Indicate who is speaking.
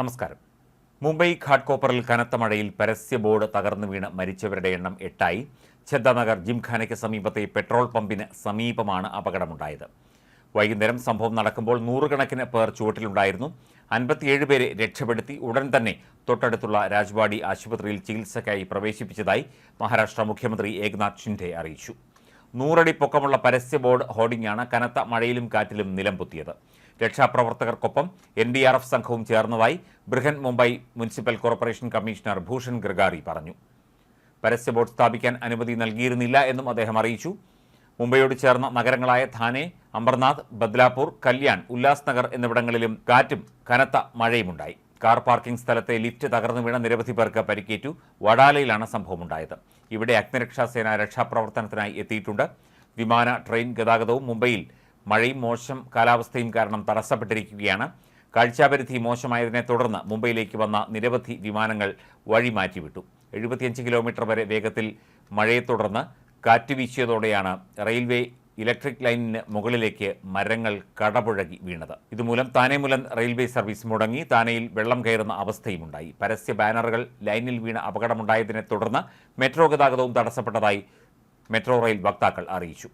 Speaker 1: നമസ്കാരം. മുംബൈ ഘാട്ട്കോപ്പറിൽ കനത്ത മഴയിൽ പരസ്യ ബോർഡ് തകർന്നു വീണ് മരിച്ചവരുടെ എണ്ണം എട്ടായി. ഛദ്ദനഗർ ജിംഖാനയ്ക്ക് സമീപത്തെ പെട്രോൾ പമ്പിന് സമീപമാണ് അപകടമുണ്ടായത്. വൈകുന്നേരം സംഭവം നടക്കുമ്പോൾ നൂറുകണക്കിന് പേർ ചുവട്ടിലുണ്ടായിരുന്നു. അൻപത്തിയേഴ് പേരെ രക്ഷപ്പെടുത്തി ഉടൻ തന്നെ തൊട്ടടുത്തുള്ള രാജ്വാടി ആശുപത്രിയിൽ ചികിത്സയ്ക്കായി പ്രവേശിപ്പിച്ചതായി മഹാരാഷ്ട്ര മുഖ്യമന്ത്രി ഏക്നാഥ് ഷിൻഡെ അറിയിച്ചു. നൂറടി പൊക്കമുള്ള പരസ്യ ബോർഡ് ഹോർഡിംഗാണ് കനത്ത മഴയിലും കാറ്റിലും നിലംപൊത്തിയത്. രക്ഷാപ്രവർത്തകർക്കൊപ്പം എൻ ഡി ആർ എഫ് സംഘവും ചേർന്നതായി Brihan Mumbai municipal corporation commissioner Bhushan Gagrani പറഞ്ഞു. പരസ്യ ബോർഡ് സ്ഥാപിക്കാൻ അനുമതി നൽകിയിരുന്നില്ല എന്നും അദ്ദേഹം അറിയിച്ചു. മുംബൈയോട് ചേർന്ന നഗരങ്ങളായ ധാനെ അമർനാഥ് ബദ്ലാപൂർ കല്യാൺ ഉല്ലാസ് നഗർ എന്നിവിടങ്ങളിലും കാറ്റും കനത്ത മഴയുമുണ്ടായി. കാർ പാർക്കിംഗ് സ്ഥലത്തെ ലിഫ്റ്റ് തകർന്നു വീണ നിരവധി പേർക്ക് പരിക്കേറ്റു. വടാലയിലാണ് സംഭവമുണ്ടായത്. ഇവിടെ അഗ്നിരക്ഷാസേന രക്ഷാപ്രവർത്തനത്തിനായി എത്തിയിട്ടുണ്ട്. വിമാന ട്രെയിൻ ഗതാഗതവും മുംബൈയിൽ മഴയും മോശം കാലാവസ്ഥയും കാരണം തടസ്സപ്പെട്ടിരിക്കുകയാണ്. കാഴ്ചാപരിധി മോശമായതിനെ തുടർന്ന് മുംബൈയിലേക്ക് വന്ന നിരവധി വിമാനങ്ങൾ വഴി മാറ്റിവിട്ടു എഴുപത്തിയഞ്ച് കിലോമീറ്റർ വരെ വേഗത്തിൽ മഴയെ തുടർന്ന് കാറ്റ് വീശിയതോടെയാണ് റെയിൽവേ ഇലക്ട്രിക് ലൈനിന് മുകളിലേക്ക് മരങ്ങൾ കടപുഴകി വീണത്. ഇതുമൂലം താനേമുലൻ റെയിൽവേ സർവീസ് മുടങ്ങി. താനെയിൽ വെള്ളം കയറുന്ന അവസ്ഥയുമുണ്ടായി. പരസ്യ ബാനറുകൾ ലൈനിൽ വീണ അപകടമുണ്ടായതിനെ തുടർന്ന് മെട്രോ ഗതാഗതവും തടസ്സപ്പെട്ടതായി മെട്രോ റെയിൽ വക്താക്കൾ അറിയിച്ചു.